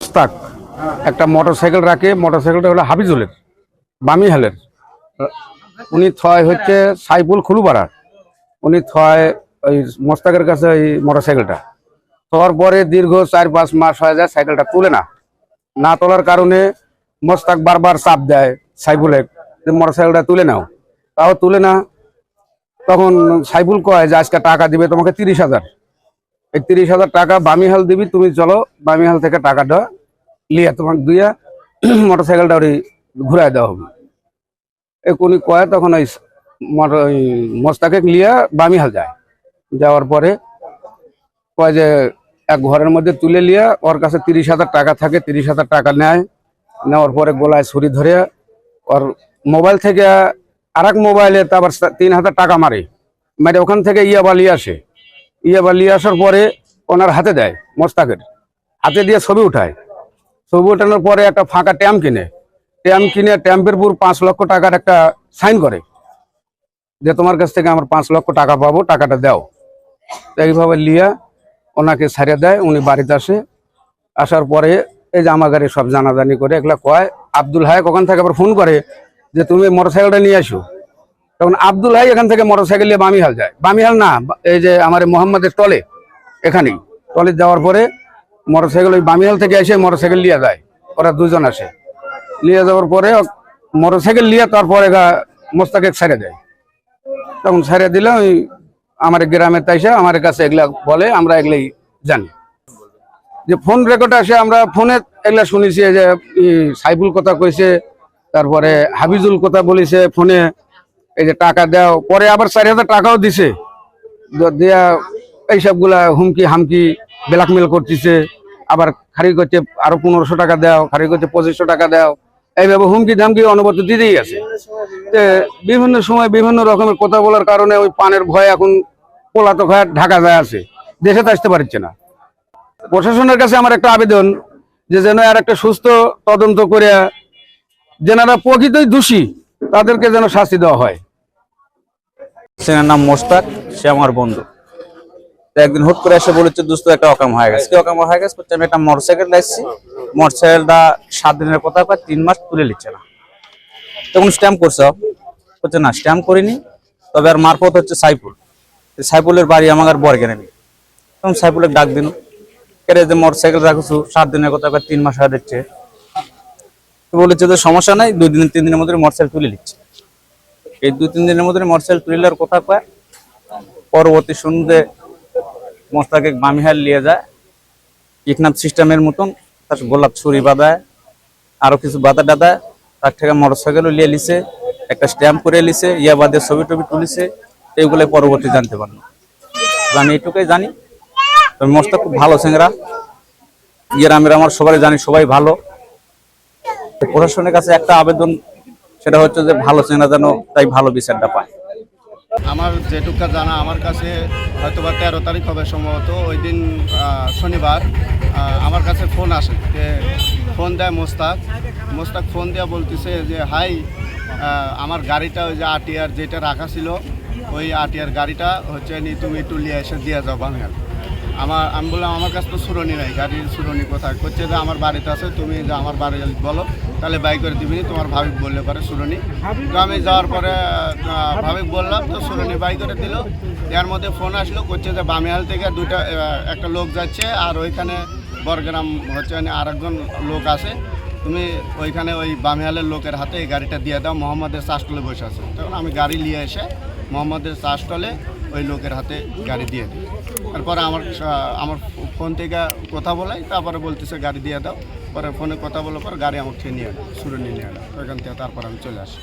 মোস্তাক একটা motor cycle রাখে motor সাইকেলটা হলো হাবিজুলের বামি হালের উনি থয় হচ্ছে সাইফুল খুলুপাড়ার। উনি থয় ওই মোস্তাকের কাছে ওই মোটর সাইকেলটা তোলার পরে দীর্ঘ চার পাঁচ মাস হয়ে যায় সাইকেলটা তুলে না। না তোলার কারণে মোস্তাক বারবার চাপ দেয় সাইফুলে যে মোটর সাইকেলটা তুলে নাও। তাও তুলে না। তখন সাইফুল কয় যে আজকে টাকা দিবে তোমাকে তিরিশ হাজার। এই তিরিশ হাজার টাকা বামিহাল দিবি, তুমি চলো বামিহাল থেকে টাকাটা লিয়া তোমাকে দুইয়া মোটর সাইকেলটা ওই ঘুরাই দেওয়া হবে। এ কোনি কয়, তখন ওই মোটর মোস্তাকে লিয়া বামিহাল যায়। যাওয়ার পরে কয় যে এক ঘরের মধ্যে তুলে লিয়া, ওর কাছে তিরিশ হাজার টাকা থাকে, তিরিশ হাজার টাকা নেয়। নেওয়ার পরে গলায় ছুরি ধরে ওর মোবাইল থেকে আর এক মোবাইলে তারপর তিন হাজার টাকা মারে। মারে ওখান থেকে ইয়াবা লিয়ে আসে ইয়াবা লিয়ে আসার পরে ওনার হাতে দেয় মোস্তাকের। হাতে দিয়ে ছবি উঠায়। ছবি উঠানোর পরে একটা ফাঁকা ট্যাম্প কিনে। ট্যাম্প কিনে ট্যাম্পের পুর পাঁচ লক্ষ টাকার একটা সাইন করে। যে তোমার কাছ থেকে আমার পাঁচ লক্ষ টাকা পাবো, টাকাটা দাও। এইভাবে লিয়া ওনাকে ছাড়িয়ে দেয়, উনি বাড়িতে আসে। আসার পরে এই যে আমার গাড়ি সব জানাজানি করে, এগুলা কয়, আব্দুল হায় ওখান থেকে আবার ফোন করে যে তুমি মোটরসাইকেলটা নিয়ে আসো? তখন আব্দুল হাই এখান থেকে মোটরসাইকেল নিয়ে বামিহাল যায়। বামিহাল না, এই যে আমার মোহাম্মদের টলে, এখানেই। টলে যাওয়ার পরে মোটরসাইকেল ওই বামিহাল থেকে এসে মোটরসাইকেল নিয়ে যায়, ওরা দুজন আসে। নিয়ে যাওয়ার পরে মোটরসাইকেল নিয়ে তারপরে গা- মোস্তাকে ছেড়ে দেয়। তখন ছেড়ে দিলে ওই আমার গ্রামের তাইসে আমার কাছে এগুলা বলে, আমরা এগুলাই জানি। যে ফোন রেকর্ড আসে, আমরা ফোনে এগুলা শুনেছি যে সাইফুল কথা কইছে, তারপরে হাবিজুল কথা বলেছে ফোনে। এই যে টাকা দাও, পরে আবার চারি হাজার টাকাও দিছে। দেয়া এইসবগুলা হুমকি হামকি, ব্ল্যাকমেল করতেছে। আবার খারি করছে, আরও পনেরোশো টাকা দাও খারি করছে পঁচিশশো টাকা দাও। এইভাবে হুমকি ধামকি অনবরত দিতেই আছে। বিভিন্ন সময় বিভিন্ন রকমের কথা বলার কারণে ওই পানের ভয় এখন পলাতক হয়ে ঢাকা যায় আছে। দেশে তো আসতে পারছে না। প্রশাসনের কাছে আমার একটা আবেদন, যে যেন আর একটা সুস্থ তদন্ত করে যেনারা প্রকৃতই দোষী, তাদেরকে যেন শাস্তি দেওয়া হয়। ছেলের নাম মোস্তাক সে আমার বন্ধু। একদিন হুট করে এসে বলেছে, দোস্ত, একটা অকাম হয়ে গেছে। কি অকাম হয়ে গেছে? আমি একটা মোটরসাইকেল লাইছি। মোটরসাইকেলটা সাত দিনের কথা কয়, তিন মাস তুলে নিচ্ছে না। তখন স্ট্যাম্প করছে। বলছে, না, স্ট্যাম্প করিনি। তবে আর মারফত হচ্ছে সাইফুল। সাইফুলের বাড়ি আমার আর বরগেনে তখন সাইফুলের ডাক দিন কেরে যে মোটরসাইকেল রাখছো, সাত দিনের কথা কয়, তিন মাস হয়ে দিচ্ছে বলেছে যে, সমস্যা নাই, দুই দিন, তিন দিনের মধ্যে মোটরসাইকেল তুলে নিচ্ছে। এই দু, তিন দিনের মধ্যে মোটরসাইকেল তুলিলার কথা কয় পরবর্তী শুনতে মোস্তাকে বামিহাল নিয়ে যায়। কিডন্যাপ সিস্টেমের মতন, তার গোলাপ ছুরি বাঁধায় আরও কিছু বাধা টাধা, তার থেকে মোটরসাইকেলও নিয়ে লিছে একটা স্ট্যাম্প করে লিছে ইয়া বাদে ছবি টবি তুলিছে এইগুলো পরবর্তী জানতে পারলাম আমি এইটুকুই জানি। তবে মোস্তাক খুব ভালো সিংরা গ্রামের আমার সবাই জানি, সবাই ভালো। প্রশাসনের কাছে একটা আবেদন সেটা হচ্ছে যে ভালো চেনা যেন তাই ভালো বিচারটা পায়। আমার যেটুকা জানা, আমার কাছে হয়তো বা তেরো তারিখ হবে সম্ভবত। ওই দিন শনিবার আমার কাছে ফোন আসে ফোন দেয় মোস্তাক। মোস্তাক ফোন দেওয়া বলতেছে যে, হাই আমার গাড়িটা ওই যে আটিয়ার যেটা রাখা ছিল, ওই আটিয়ার গাড়িটা হচ্ছে নি, তুমি একটু নিয়ে এসে দিয়ে যাও বাংলার। আমার, আমি বললাম, আমার কাছে তো সুরনি নাই, গাড়ির সুরনি কোথায়? করছে যে আমার বাড়িতে আছে, তুমি যে আমার বাড়ি বলো, তাহলে বাই করে দিবি তোমার ভাবিক বললে পারে সুরনি। তো আমি যাওয়ার পরে ভাবিক বললাম, তো সুরনি বাই করে দিল। এর মধ্যে ফোন আসলো করছে যে বামিহাল থেকে দুটা একটা লোক যাচ্ছে, আর ওইখানে বরগ্রাম হচ্ছে আর একজন লোক আছে। তুমি ওইখানে ওই বামিহালের লোকের হাতে এই গাড়িটা দিয়ে দাও, মোহাম্মদের চাষটলে বসে আছে। তখন আমি গাড়ি নিয়ে এসে মোহাম্মদের চাষটলে ওই লোকের হাতে গাড়ি দিয়ে দিই। তারপরে আমার আমার ফোন থেকে কথা বলাই, তারপরে বলতেছে, গাড়ি দিয়ে দাও। পরে ফোনে কথা বলার পর গাড়ি আমার খেয়ে নিয়ে এলো সুরে নিয়ে এলো ওইখান থেকে তারপর আমি চলে আসি।